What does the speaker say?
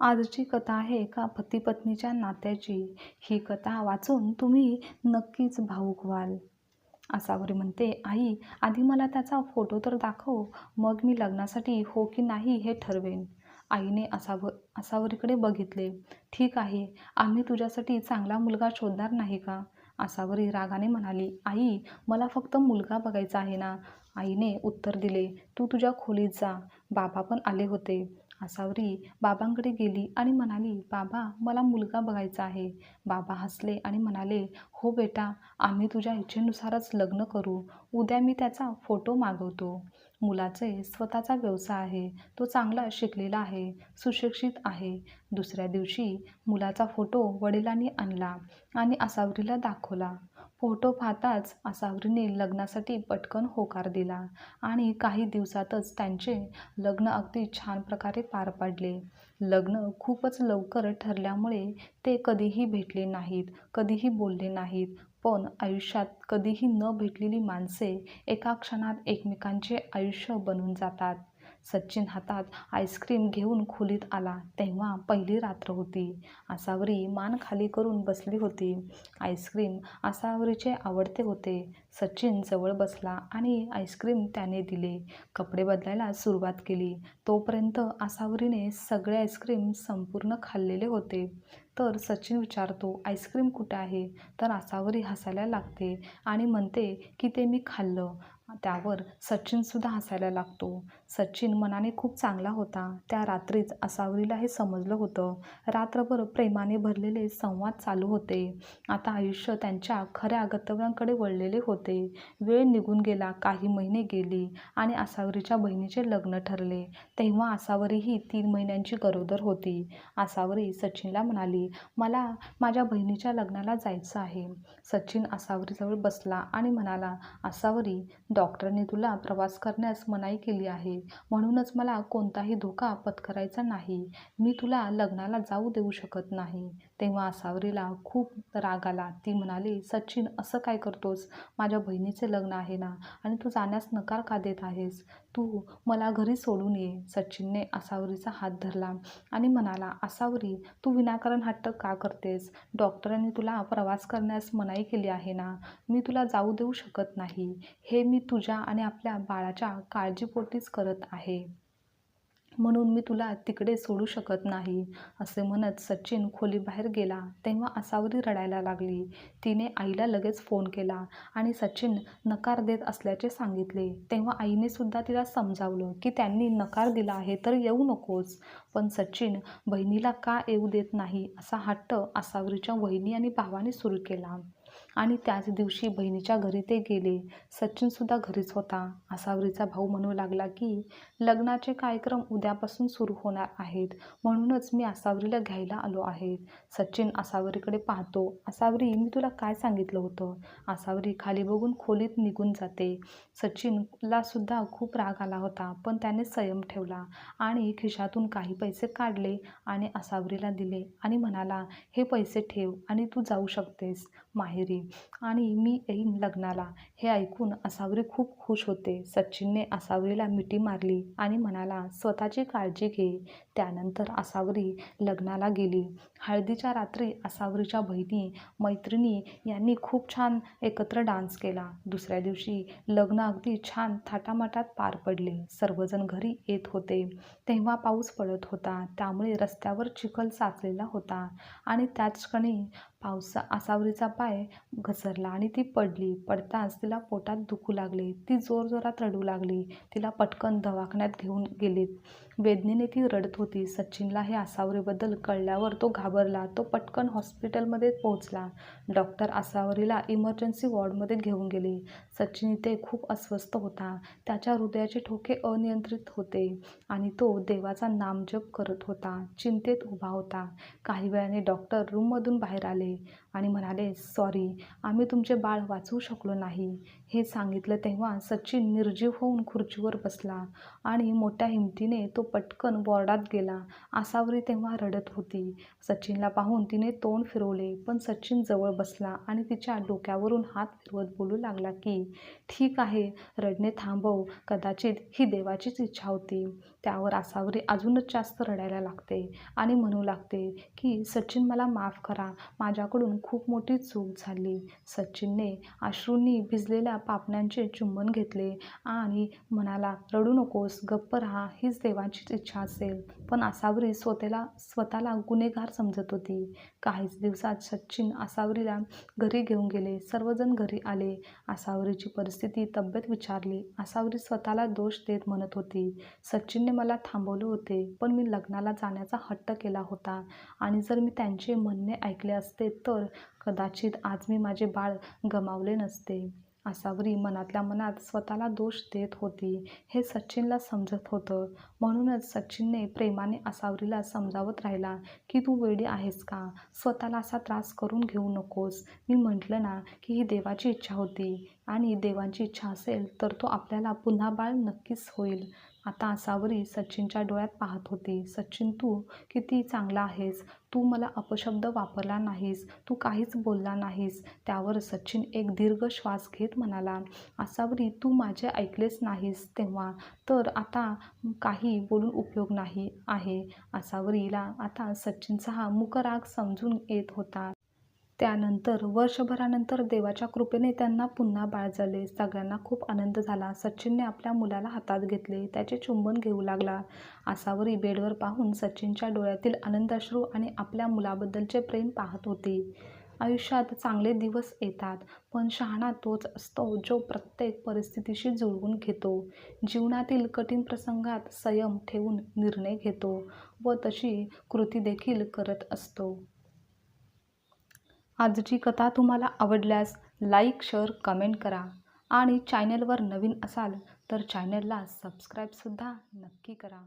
आजची कथा आहे एका पतीपत्नीच्या नात्याची ही कथा वाचून तुम्ही नक्कीच भावूक व्हाल आसावरी म्हणते आई आधी मला त्याचा फोटो तर दाखव मग मी लग्नासाठी हो की नाही हे ठरवेन. आईने असाव असावरीकडे बघितले ठीक आहे आम्ही तुझ्यासाठी चांगला मुलगा शोधणार नाही का? आसावरी रागाने म्हणाली आई मला फक्त मुलगा बघायचा आहे ना. आईने उत्तर दिले तू तुझ्या खोलीत जा बाबा पण आले होते. आसावरी बाबांकडे गेली आणि म्हणाली बाबा मला मुलगा बघायचा आहे. बाबा हसले आणि म्हणाले हो बेटा आम्ही तुझ्या इच्छेनुसारच लग्न करू. उद्या मी त्याचा फोटो मागवतो. मुलाचे स्वतःचा व्यवसाय आहे. तो चांगला शिकलेला आहे सुशिक्षित आहे. दुसऱ्या दिवशी मुलाचा फोटो वडिलांनी आणला आणि आसावरीला दाखवला. फोटो पाहताच आसावरीने लग्नासाठी पटकन होकार दिला आणि काही दिवसातच त्यांचे लग्न अगदी छान प्रकारे पार पडले. लग्न खूपच लवकर ठरल्यामुळे ते कधीही भेटले नाहीत कधीही बोलले नाहीत. पण आयुष्यात कधीही न भेटलेली माणसे एका क्षणात एकमेकांचे आयुष्य बनून जातात. सचिन हातात आईस्क्रीम घेऊन खोलीत आला. तेव्हा पहिली रात्र होती. आसावरी मान खाली करून बसली होती. आईस्क्रीम आसावरीचे आवडते होते. सचिन जवळ बसला आणि आईस्क्रीम त्याने दिले. कपडे बदलायला सुरुवात केली. तोपर्यंत आसावरीने सगळे आईस्क्रीम संपूर्ण खाल्लेले होते. तर सचिन विचारतो आईस्क्रीम कुठे आहे? तर आसावरी हसायला लागते आणि म्हणते की ते मी खाल्लं. त्यावर सचिनसुद्धा हसायला लागतो. सचिन मनाने खूप चांगला होता. त्या रात्रीच असावरीला हे समजलं होतं. रात्रभर प्रेमाने भरलेले संवाद चालू होते. आता आयुष्य त्यांच्या खऱ्या गतव्यांकडे वळलेले होते. वेळ निघून गेला काही महिने गेली आणि आसावरीच्या बहिणीचे लग्न ठरले. तेव्हा आसावरी ही तीन महिन्यांची गरोदर होती. आसावरी सचिनला म्हणाली मला माझ्या बहिणीच्या लग्नाला जायचं आहे. सचिन आसावरीजवळ बसला आणि म्हणाला आसावरी डॉक्टरने तुला प्रवास करण्यास मनाई केली आहे. म्हणूनच मला कोणताही धोका पत्करायचा नाही. मी तुला लग्नाला जाऊ देऊ शकत नाही. तेव्हा आसावरीला खूप राग आला. ती म्हणाली सचिन असं काय करतोस? माझ्या बहिणीचे लग्न आहे ना आणि तू जाण्यास नकार का देत आहेस? तू मला घरी सोडून ये. सचिनने आसावरीचा हात धरला आणि म्हणाला आसावरी तू विनाकारण हट्ट का करतेस? डॉक्टरांनी तुला प्रवास करण्यास मनाई केली आहे ना? मी तुला जाऊ देऊ शकत नाही. हे मी तुझ्या आणि आपल्या बाळाच्या काळजीपोटीच करत आहे. म्हणून मी तुला तिकडे सोडू शकत नाही असे म्हणत सचिन खोलीबाहेर गेला. तेव्हा आसावरी रडायला लागली. तिने आईला लगेच फोन केला आणि सचिन नकार देत असल्याचे सांगितले. तेव्हा आईने सुद्धा तिला समजावलं की त्यांनी नकार दिला आहे तर येऊ नकोस. पण सचिन बहिणीला का येऊ देत नाही? असा हट्ट आसावरीच्या वहिनी आणि भावाने सुरू केला. आणि त्याच दिवशी बहिणीच्या घरी ते गेले. सचिनसुद्धा घरीच होता. आसावरीचा भाऊ म्हणू लागला की लग्नाचे कार्यक्रम उद्यापासून सुरू होणार आहेत. म्हणूनच मी आसावरीला घ्यायला आलो आहे. सचिन आसावरीकडे पाहतो. आसावरी मी तुला काय सांगितलं होतं? आसावरी खाली बघून खोलीत निघून जाते. सचिनला सुद्धा खूप राग आला होता पण त्याने संयम ठेवला आणि खिशातून काही पैसे काढले आणि आसावरीला दिले आणि म्हणाला हे पैसे ठेव आणि तू जाऊ शकतेस. माहेरी. आणि मी येईन लग्नाला. हे ऐकून आसावरी खूप खुश होते. सचिनने आसावरीला मिठी मारली आणि म्हणाला स्वतःची काळजी घे. त्यानंतर आसावरी लग्नाला गेली. हळदीच्या रात्री आसावरीच्या बहिणी मैत्रिणी यांनी खूप छान एकत्र डान्स केला. दुसऱ्या दिवशी लग्न अगदी छान थाटामाटात पार पडले. सर्वजण घरी येत होते. तेव्हा पाऊस पडत होता. त्यामुळे रस्त्यावर चिखल साचलेला होता. आणि त्याच क्षणी पावसा आसावरीचा पाय घसरला आणि ती पडली. पडताच तिला पोटात दुखू लागले. ती जोरजोरात रडू लागली. तिला पटकन दवाखान्यात घेऊन गेलीत वेदनेने ती रडत होती. सचिनला हे आसावरीबद्दल कळल्यावर तो घाबरला. तो पटकन हॉस्पिटलमध्ये पोहोचला. डॉक्टर आसावरीला इमर्जन्सी वॉर्डमध्ये घेऊन गेले. सचिन इथे खूप अस्वस्थ होता. त्याच्या हृदयाचे ठोके अनियंत्रित होते आणि तो देवाचा नामजप करत होता. चिंतेत उभा होता. काही वेळाने डॉक्टर रूममधून बाहेर आले. आणि म्हणाले सॉरी आम्ही तुमचे बाळ वाचवू शकलो नाही. हे सांगितलं तेव्हा सचिन निर्जीव होऊन खुर्चीवर बसला आणि मोठ्या हिमतीने तो पटकन वॉर्डात गेला. आसावरी तेव्हा रडत होती. सचिनला पाहून तिने तोंड फिरवले पण सचिन जवळ बसला आणि तिच्या डोक्यावरून हात फिरवत बोलू लागला की ठीक आहे रडणे थांबव. कदाचित ही देवाचीच इच्छा होती. त्यावर आसावरी अजूनच जास्त रडायला लागते आणि म्हणू लागते की सचिन मला माफ करा. माझ्याकडून खूप मोठी चूक झाली. सचिनने अश्रूंनी भिजलेल्या पापण्यांचे चुंबन घेतले आणि म्हणाला रडू नकोस गप्प राहा. हीच देवाचीच इच्छा असेल. पण आसावरी स्वतःला स्वतःला गुन्हेगार समजत होती. काहीच दिवसात सचिन आसावरीला घरी घेऊन गेले. सर्वजण घरी आले. आसावरीची परिस्थिती तब्येत विचारली. आसावरी स्वतःला दोष देत म्हणत होती. सचिनने मला थांबवले होते पण मी लग्नाला जाण्याचा हट्ट केला होता. आणि जर मी त्यांचे म्हणणे ऐकले असते तर कदाचित आज मी माझे बाळ गमावले नसते. आसावरी मनातल्या मनात स्वतःला दोष देत होती. हे सचिनला समजत होतं. म्हणूनच सचिनने प्रेमाने आसावरीला समजावत राहिला की तू वेडी आहेस का? स्वतःला असा त्रास करून घेऊ नकोस. मी म्हटलं ना की ही देवाची इच्छा होती. आणि देवांची इच्छा असेल तर तो आपल्याला पुन्हा बाळ नक्कीच होईल. आता आसावरी सचिनच्या डोळ्यात पाहत होती. सचिन तू किती चांगला आहेस. तू मला अपशब्द वापरला नाहीस. तू काहीच बोलला नाहीस. त्यावर सचिन एक दीर्घ श्वास घेत म्हणाला आसावरी तू माझे ऐकलेच नाहीस तेव्हा. तर आता काही बोलून उपयोग नाही आहे. आसावरीला आता सचिनचा हा मुकराग समजून येत होता. त्यानंतर वर्षभरानंतर देवाच्या कृपेने त्यांना पुन्हा बाळ झाले. सगळ्यांना खूप आनंद झाला. सचिनने आपल्या मुलाला हातात घेतले. त्याचे चुंबन घेऊ लागला. आसावरी बेडवर पाहून सचिनच्या डोळ्यातील आनंदाश्रू आणि आपल्या मुलाबद्दलचे प्रेम पाहत होती. आयुष्यात चांगले दिवस येतात पण शहाणा तोच असतो जो प्रत्येक परिस्थितीशी जुळवून घेतो. जीवनातील कठीण प्रसंगात संयम ठेवून निर्णय घेतो व तशी कृती देखील करत असतो. आजची कथा तुम्हाला आवडल्यास लाईक शेअर कमेंट करा. आणि चॅनलवर नवीन असाल तर चॅनलला सबस्क्राईबसुद्धा नक्की करा.